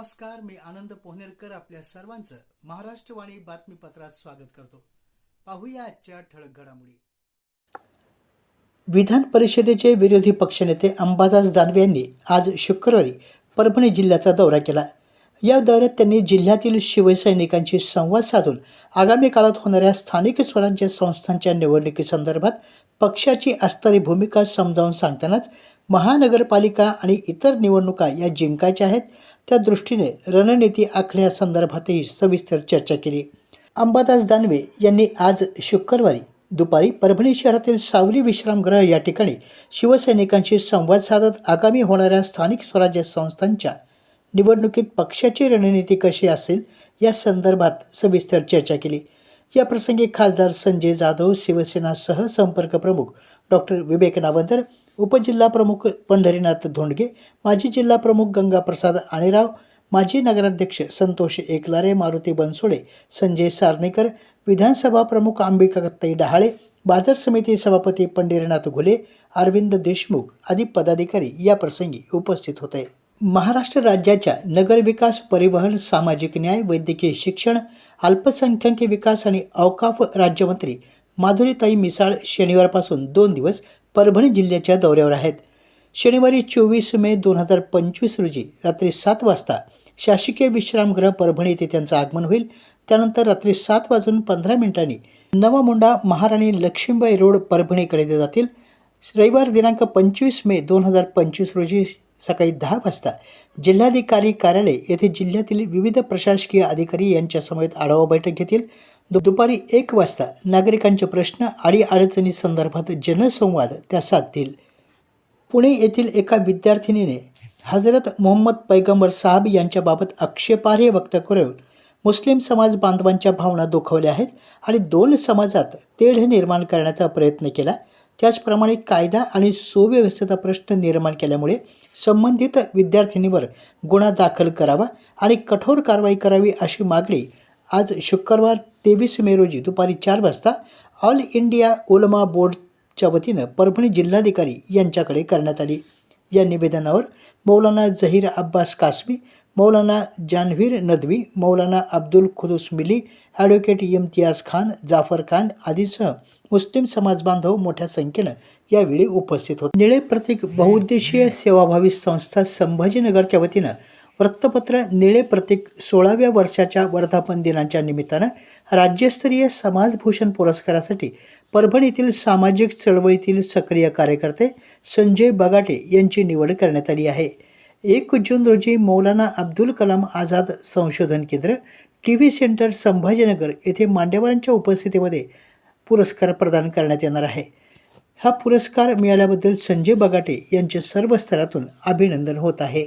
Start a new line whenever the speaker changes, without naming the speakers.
नमस्कार मी आनंद पोहनेरकर आपल्या सर्वांचं महाराष्ट्रवाणी बातमीपत्रात स्वागत करतो. पाहूया आजच्या ठळक घडामोडी. विधान परिषदेचे विरोधी पक्षनेते अंबादास दानवे यांनी आज शुक्रवारी परभणी जिल्ह्याचा दौरा केला. या दौऱ्यात त्यांनी जिल्ह्यातील शिवसैनिकांशी संवाद साधून आगामी काळात होणाऱ्या स्थानिक स्वराज्य संस्थांच्या निवडणुकीसंदर्भात पक्षाची असणारी भूमिका समजावून सांगतानाच महानगरपालिका आणि इतर निवडणुका या जिंकायच्या आहेत. त्या दृष्टीने रणनीती आखण्यासंदर्भातही सविस्तर चर्चा केली. अंबादास दानवे यांनी आज शुक्रवारी दुपारी परभणी शहरातील सावली विश्रामगृह या ठिकाणी शिवसैनिकांशी संवाद साधत आगामी होणाऱ्या स्थानिक स्वराज्य संस्थांच्या निवडणुकीत पक्षाची रणनीती कशी असेल या संदर्भात सविस्तर चर्चा केली. या प्रसंगी खासदार संजय जाधव शिवसेना सहसंपर्क प्रमुख डॉक्टर विवेक नावंदर उपजिल्हा प्रमुख पंढरीनाथ धोंडगे माजी जिल्हा प्रमुख गंगाप्रसाद आणिराव माजी नगराध्यक्ष संतोष एकलारे मारुती बनसोडे संजय सारनेकर विधानसभा प्रमुख अंबिकाताई डहाळे बाजार समिती सभापती पंढरीनाथ घुले अरविंद देशमुख आदी पदाधिकारी या प्रसंगी उपस्थित होते. महाराष्ट्र राज्याच्या नगरविकास परिवहन सामाजिक न्याय वैद्यकीय शिक्षण अल्पसंख्याक विकास आणि अवकाफ राज्यमंत्री माधुरीताई मिसाळ शनिवारपासून दोन दिवस परभणी जिल्ह्याच्या दौऱ्यावर आहेत. शनिवारी चोवीस मे दोन हजार पंचवीस रोजी रात्री सात वाजता शासकीय विश्रामगृह परभणी येथे त्यांचं आगमन होईल. त्यानंतर रात्री सात वाजून पंधरा मिनिटांनी नवामुंडा महाराणी लक्ष्मीबाई रोड परभणीकडे ते जातील. रविवार दिनांक पंचवीस मे दोन हजार पंचवीस रोजी सकाळी दहा वाजता जिल्हाधिकारी कार्यालय येथे जिल्ह्यातील विविध प्रशासकीय अधिकारी यांच्या समेत आढावा बैठक घेतील. दुपारी एक वाजता नागरिकांचे प्रश्न आणि अडचणी संदर्भात जनसंवाद त्या साधतील. पुणे येथील एका विद्यार्थिनीने हजरत मोहम्मद पैगंबर साहब यांच्याबाबत आक्षेपार्ह व्यक्त करून मुस्लिम समाज बांधवांच्या भावना दुखवल्या आहेत आणि दोन समाजात तेढ निर्माण करण्याचा प्रयत्न केला. त्याचप्रमाणे कायदा आणि सुव्यवस्थेचा प्रश्न निर्माण केल्यामुळे संबंधित विद्यार्थिनीवर गुन्हा दाखल करावा आणि कठोर कारवाई करावी अशी मागणी आज शुक्रवार तेवीस मे रोजी दुपारी चार वाजता ऑल इंडिया ओलमा बोर्डच्या वतीनं परभणी जिल्हाधिकारी यांच्याकडे करण्यात आली. या निवेदनावर मौलाना झहीर अब्बास कासमी मौलाना जानवीर नदवी मौलाना अब्दुल खुदुस मिली ॲडव्होकेट इम्तियाज खान जाफर खान आदीसह मुस्लिम समाज बांधव मोठ्या संख्येनं यावेळी उपस्थित होते. निळे प्रतीक बहुउद्देशीय सेवाभावी संस्था संभाजीनगरच्या वतीनं वृत्तपत्र निळे प्रतीक सोळाव्या वर्षाच्या वर्धापन दिनाच्या निमित्तानं राज्यस्तरीय समाजभूषण पुरस्कारासाठी परभणीतील सामाजिक चळवळीतील सक्रिय कार्यकर्ते संजय बगाटे यांची निवड करण्यात आली आहे. एक जून रोजी मौलाना अब्दुल कलाम आझाद संशोधन केंद्र टी व्ही सेंटर संभाजीनगर येथे मान्यवरांच्या उपस्थितीमध्ये पुरस्कार प्रदान करण्यात येणार आहे. हा पुरस्कार मिळाल्याबद्दल संजय बगाटे यांचे सर्व स्तरातून अभिनंदन होत आहे.